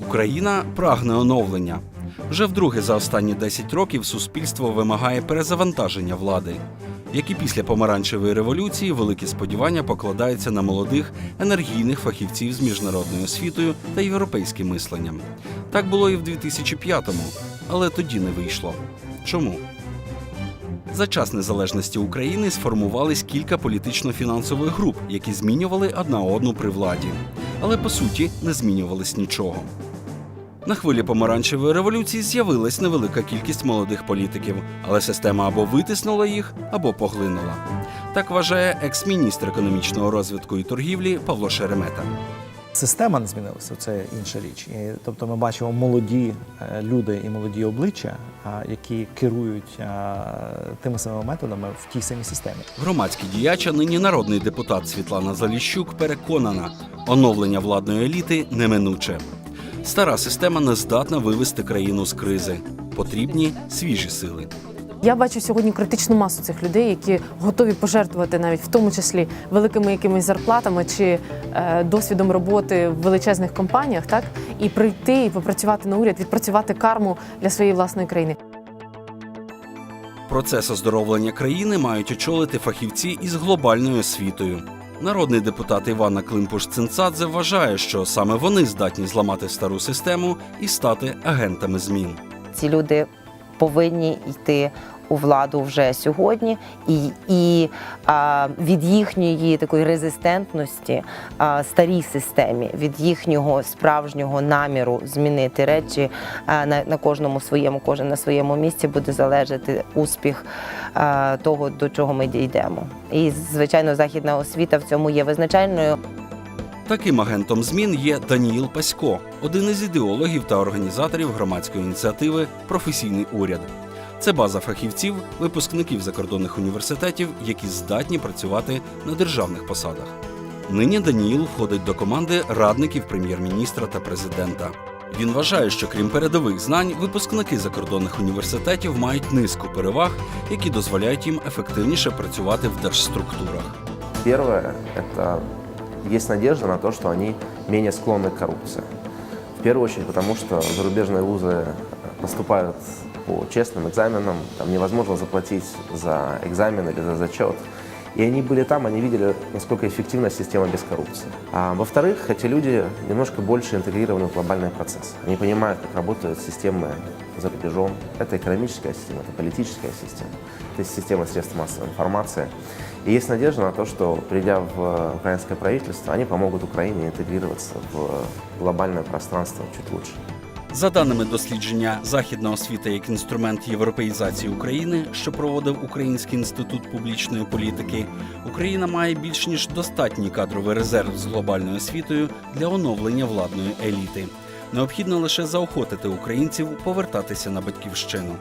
Україна прагне оновлення. Вже вдруге за останні 10 років суспільство вимагає перезавантаження влади. Як і після помаранчевої революції, великі сподівання покладаються на молодих енергійних фахівців з міжнародною освітою та європейським мисленням. Так було і в 2005-му, але тоді не вийшло. Чому? За час незалежності України сформувались кілька політично-фінансових груп, які змінювали одна одну при владі, але по суті не змінювались нічого. На хвилі помаранчевої революції з'явилась невелика кількість молодих політиків, але система або витиснула їх, або поглинула. Так вважає екс-міністр економічного розвитку і торгівлі Павло Шеремета. Система не змінилася, це інша річ. І, тобто ми бачимо молоді е, люди і молоді обличчя, які керують а, тими самими методами в тій самій системі. Громадський діяч, а нині народний депутат Світлана Заліщук переконана, оновлення владної еліти неминуче. Стара система не здатна вивести країну з кризи. Потрібні свіжі сили. Я бачу сьогодні критичну масу цих людей, які готові пожертвувати навіть в тому числі великими якимись зарплатами чи е, досвідом роботи в величезних компаніях, так і прийти і попрацювати на уряд, відпрацювати карму для своєї власної країни. Процес оздоровлення країни мають очолити фахівці із глобальною освітою. Народний депутат Івана Климпуш-Цинцадзе вважає, що саме вони здатні зламати стару систему і стати агентами змін. ці люди повинні йти у владу вже сьогодні, і, і а, від їхньої такої резистентності а, старій системі, від їхнього справжнього наміру змінити речі а, на, на кожному своєму, кожен на своєму місці буде залежати успіх а, того, до чого ми дійдемо. І звичайно, західна освіта в цьому є визначальною. Таким агентом змін є Даніїл Пасько, один із ідеологів та організаторів громадської ініціативи Професійний уряд. Це база фахівців, випускників закордонних університетів, які здатні працювати на державних посадах. Нині Даніїл входить до команди радників прем'єр-міністра та президента. Він вважає, що крім передових знань, випускники закордонних університетів мають низку переваг, які дозволяють їм ефективніше працювати в держструктурах. Первое – это есть надежда на то, что они менее склонны к коррупции. В первую очередь потому, что зарубежные вузы поступают по честным экзаменам, там невозможно заплатить за экзамен или за зачет. И они были там, они видели, насколько эффективна система без коррупции. А во-вторых, эти люди немножко больше интегрированы в глобальный процесс. Они понимают, как работают системы за рубежом. Это экономическая система, это политическая система, это система средств массовой информации. И есть надежда на то, что придя в украинское правительство, они помогут Украине интегрироваться в глобальное пространство чуть лучше. За даними дослідження Західна освіта як інструмент європеїзації України, що проводив Український інститут публічної політики, Україна має більш ніж достатній кадровий резерв з глобальною освітою для оновлення владної еліти. Необхідно лише заохотити українців повертатися на батьківщину.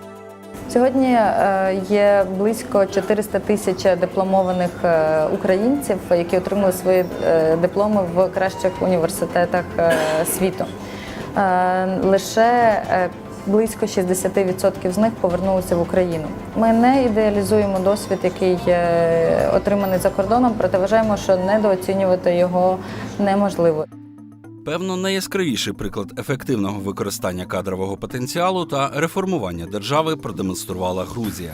Сьогодні е, є близько 400 тисяч дипломованих е, українців, які отримали свої е, дипломи в кращих університетах світу. Е, Лише е, близько 60% з них повернулися в Україну. Ми не ідеалізуємо досвід, який е, отриманий за кордоном, проте вважаємо, що недооцінювати його неможливо. Певно, найяскравіший приклад ефективного використання кадрового потенціалу та реформування держави продемонструвала Грузія.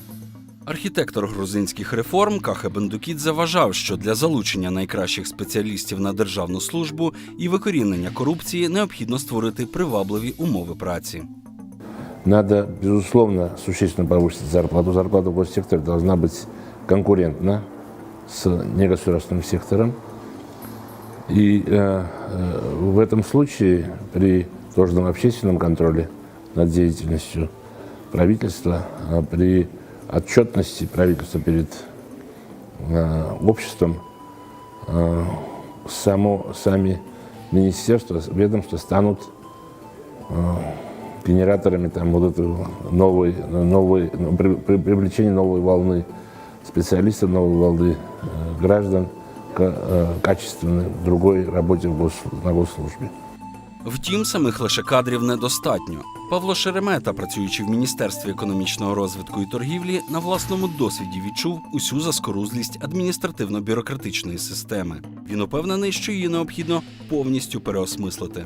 Архітектор грузинських реформ Кахе Бендукідзе вважав, що для залучення найкращих спеціалістів на державну службу і викорінення корупції необхідно створити привабливі умови праці. Надо, безусловно, существенно повысить зарплату. Зарплата в госсекторе должна быть конкурентна с негосударственным сектором. И э, э, в этом случае при должном общественном контроле над деятельностью правительства, э, при отчетности правительства перед э, обществом, э, само, сами министерства, ведомства станут генераторами там, вот этого новой, новой, ну, при, при привлечении новой волны специалистов, новой волны э, граждан к э, качественной другой работе в гос, на госслужбе. Втім, самих лише кадрів недостатньо. Павло Шеремета, працюючи в Міністерстві економічного розвитку і торгівлі, на власному досвіді відчув усю заскорузлість адміністративно-бюрократичної системи. Він упевнений, що її необхідно повністю переосмислити.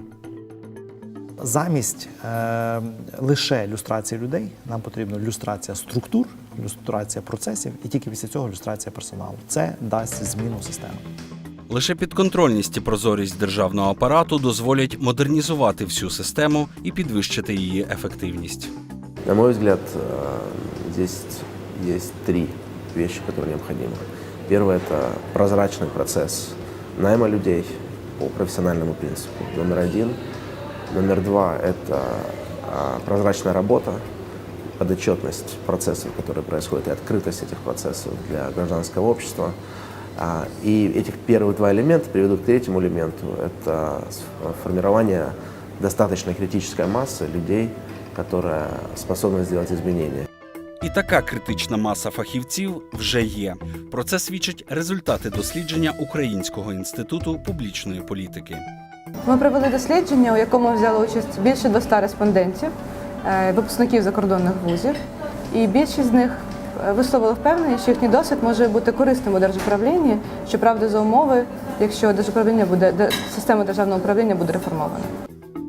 Замість е, лише люстрації людей нам потрібна люстрація структур, люстрація процесів і тільки після цього люстрація персоналу. Це дасть зміну системи. Лише підконтрольність і прозорість державного апарату дозволять модернізувати всю систему і підвищити її ефективність. На мой взгляд, э, здесь есть три вещи, которые необходимы. Первое – это прозрачный процесс найма людей по профессиональному принципу. Номер один. Номер два – это а, прозрачная работа, подотчетность процессов, которые происходят, и открытость этих процессов для гражданского общества. А, И этих первых два элемента приведут к третьему элементу – это с- формирование достаточно критической массы людей, которая способна сделать изменения. І така критична маса фахівців вже є. Про це свідчать результати дослідження Українського інституту публічної політики. Ми провели дослідження, у якому взяли участь більше 200 респондентів, е, випускників закордонних вузів, і більшість з них е, висловили впевненість, що їхній досвід може бути корисним у держуправлінні, щоправда, за умови, якщо держуправління буде де- система державного управління буде реформована.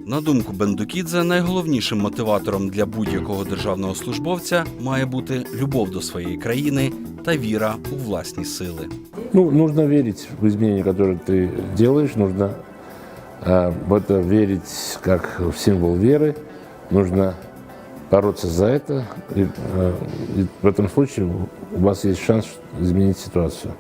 На думку Бендукідзе, найголовнішим мотиватором для будь-якого державного службовця має бути любов до своєї країни та віра у власні сили. Ну, нужно верить в изменения, которые ты делаешь, нужно э, в это верить как в символ веры, нужно бороться за это, и, э, и в этом случае у вас есть шанс изменить ситуацию.